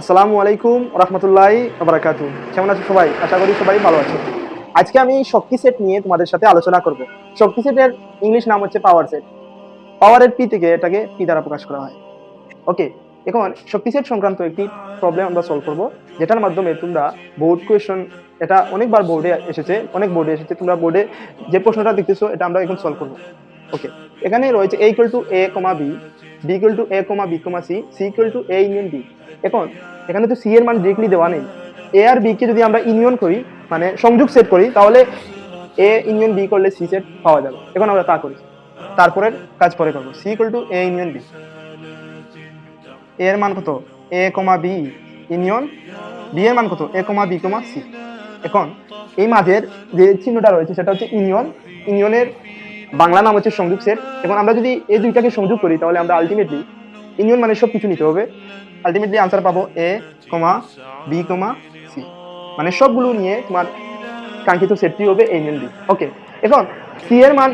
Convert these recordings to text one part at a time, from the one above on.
আসসালামু আলাইকুম রহমতুল্লাহ বারাকাতু কেমন আছো সবাই? আশা করি সবাই ভালো আছো। আজকে আমি শক্তি সেট নিয়ে তোমাদের সাথে আলোচনা করব। শক্তি সেটের ইংলিশ নাম হচ্ছে পাওয়ার সেট পাওয়ারের পি থেকে এটাকে পি দ্বারা প্রকাশ করা হয়। ওকে, এখন শক্তি সেট সংক্রান্ত একটি প্রবলেম আমরা সলভ করব, যেটার মাধ্যমে তোমরা বোর্ড কোয়েশন এটা অনেকবার বোর্ডে এসেছে, অনেক বোর্ডে এসেছে, তোমরা বোর্ডে যে প্রশ্নটা দেখতেছো, এটা আমরা এখন সলভ করব। ওকে এখানে রয়েছে A equal to A comma B B equal to A comma B comma C C equal to A union B এখন, এখানে তো সি এর মান ডিরেক্টলি দেওয়া নেই। এ আর বি কে যদি আমরা ইউনিয়ন করি মানে সংযোগ সেট করি, তাহলে এ ইউনিয়ন বি করলে সি সেট পাওয়া যাবে। এখন আমরা তা করি। তারপরে কাজ পরে করব। C equal to A union B এর মান কত? A comma B union B এর মান কত? A comma B comma C এখন, এই মাঝের যে চিহ্নটা রয়েছে, সেটা হচ্ছে ইউনিয়ন ইউনিয়নের বাংলা নাম হচ্ছে সংযোগ সেট এখন আমরা যদি এই দুইটাকে সংযোগ করি, তাহলে আমরা আলটিমেটলি ইউনিয়ন মানে সব কিছু নিতে হবে। আলটিমেটলি আনসার পাবো এ কমা বি কমা সি মানে সবগুলো নিয়ে তোমার কাঙ্ক্ষিত সেটটি হবে এ ইউনিয়ন বি ওকে এখন সি এর মান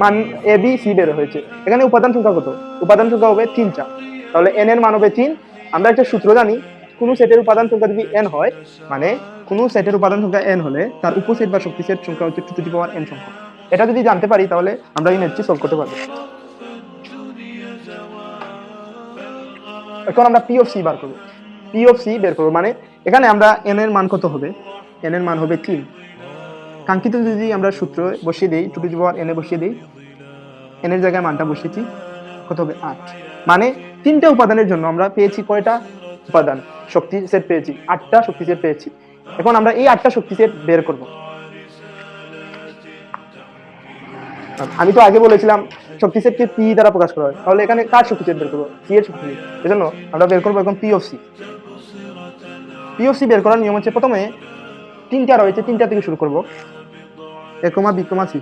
মান এ বি সি বের হয়েছে। এখানে উপাদান সংখ্যা কত? উপাদান সংখ্যা হবে তিনটা তাহলে এন এর মান হবে তিন। আমরা একটা সূত্র জানি, কোনো সেটের উপাদান সংখ্যা যদি এন হয় মানে কোনো সেটের উপাদান সংখ্যা এন হলে তার উপসেট বা শক্তি সেট সংখ্যা হচ্ছে টু টু পাওয়ার এন সংখ্যা। এটা যদি জানতে পারি, তাহলে আমরা এই ম্যাথটি সলভ করতে পারব। এখন আমরা পি অফ সি বার করব। পি অফ সি বের করব মানে এখানে আমরা এন এর মান কত হবে? এন এর মান হবে তিন। কাঙ্ক্ষিত যদি আমরা সূত্র বসিয়ে দিই টু টু এনে বসিয়ে দিই এন এর জায়গায় মানটা বসিয়েছি কত হবে? আট। মানে তিনটা উপাদানের জন্য আমরা পেয়েছি কয়টা উপাদান? শক্তি সেট পেয়েছি। আটটা শক্তি সেট পেয়েছি। এখন আমরা এই আটটা শক্তি সেট বের করব। আমি তো আগে বলেছিলাম, শক্তি সেটকে পি দ্বারা প্রকাশ করা হয়। তাহলে এখানে কার শক্তি সেট বের করব? সি এর শক্তি। সেট এজন্য আমরা বের করব এখন P of C P of C বের করার নিয়ম হচ্ছে প্রথমে তিনটা রয়েছে, তিনটা থেকে শুরু করব। A comma B comma C.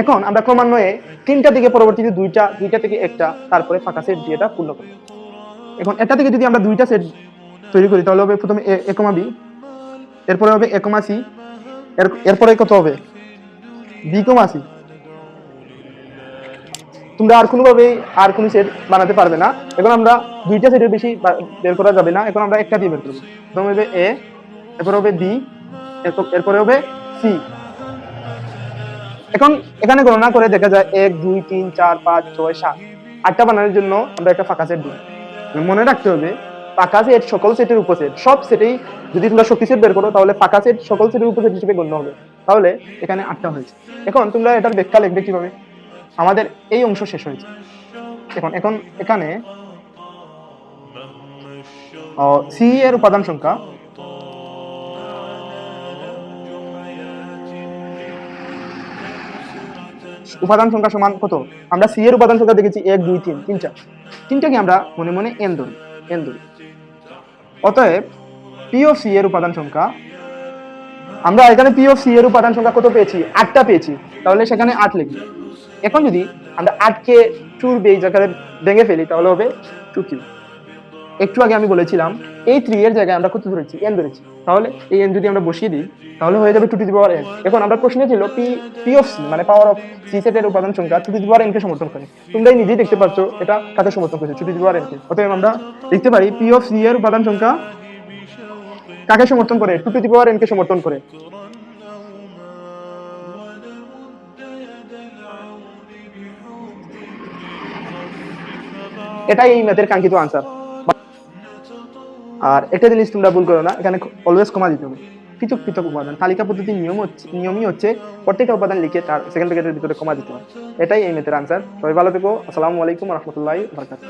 এখন আমরা ক্রমান্বয়ে তিনটা থেকে পরবর্তীতে দুইটা দুইটা থেকে একটা, তারপরে ফাঁকা সেট দিয়ে এটা পূর্ণ করব। এখন এটা থেকে যদি আমরা দুইটা সেট তৈরি করি, তাহলে হবে প্রথমে এ এ বি। এরপরে হবে এ কমা সি। এর, এরপরে কত হবে? বি কমা সি তোমরা আর কোনোভাবে আর কোনো সেট বানাতে পারবে না। এখন আমরা দুইটা সেটের বেশি বের করা যাবে না। এখন আমরা একটা দিয়ে বের করব। প্রথমে হবে এ এরপরে হবে বি এরপরে হবে সি এখন এখানে গণনা করে দেখা যায় এক, দুই, তিন, চার, পাঁচ, ছয়, সাত। আটটা বানানোর জন্য আমরা একটা ফাঁকা সেট দিই। মনে রাখতে হবে, ফাঁকা সেট সকল সেটের উপসেট সব সেটেই যদি তোমরা শক্তি সেট বের করো, তাহলে ফাঁকা সেট সকল সেটের উপসেট হিসেবে গণ্য হবে। তাহলে এখানে আটটা হয়েছে। এখন তোমরা এটার ব্যাখ্যা লিখবে কীভাবে? আমাদের এই অংশ শেষ হয়েছে। এখন এখন এখানে সি এর উপাদান সংখ্যা উপাদান সংখ্যা সমান কত? আমরা সি এর উপাদান সংখ্যা দেখেছি এক, দুই, তিন তিনটা তিনটাকে আমরা মনে মনে এন ধরি? এন ধরি। অতএব পি অফ সি এর উপাদান সংখ্যা আমরা এখানে পি অফ সি এর উপাদান সংখ্যা কত পেয়েছি? আটটা পেয়েছি। তাহলে সেখানে আট লিখি। এখন যদি আমরা আটকে টুর বেজ আকারে ভেঙে ফেলি, তাহলে হবে টু কিউ একটু আগে আমি বলেছিলাম, এই থ্রি এর জায়গায় আমরা কত ধরেছি? এন ধরেছি। তাহলে এই এন যদি আমরা বসিয়ে দিই, তাহলে হয়ে যাবে two to the power N এখন আমরা প্রশ্নে ছিল পি পি অফ সি মানে পাওয়ার অফ সি সেটের উপাদান সংখ্যা two to the power N কে সমর্থন করে। তোমরাই নিজেই দেখতে পাচ্ছ এটা কাকে সমর্থন করেছে two to the power N কে। অতএব আমরা লিখতে পারি পি অফ সি এর উপাদান সংখ্যা কাকে সমর্থন করে? Two to the power N সমর্থন করে। এটাই এই ম্যাথের কাঙ্ক্ষিত আনসার আর একটা জিনিস তোমরা ভুল করো না, এখানে অলওয়েজ কমা দিতে হবে। পৃথক পৃথক উপাদান, তালিকা পদ্ধতির নিয়ম হচ্ছে নিয়মই হচ্ছে প্রত্যেকটা উপাদান লিখে তার সেকেন্ড ব্র্যাকেটের ভিতরে কমা দিতে হবে। এটাই এই ম্যাথের আনসার সবাই ভালো থেকো। আসসালামু আলাইকুম রহমতুল্লাহ বরকাত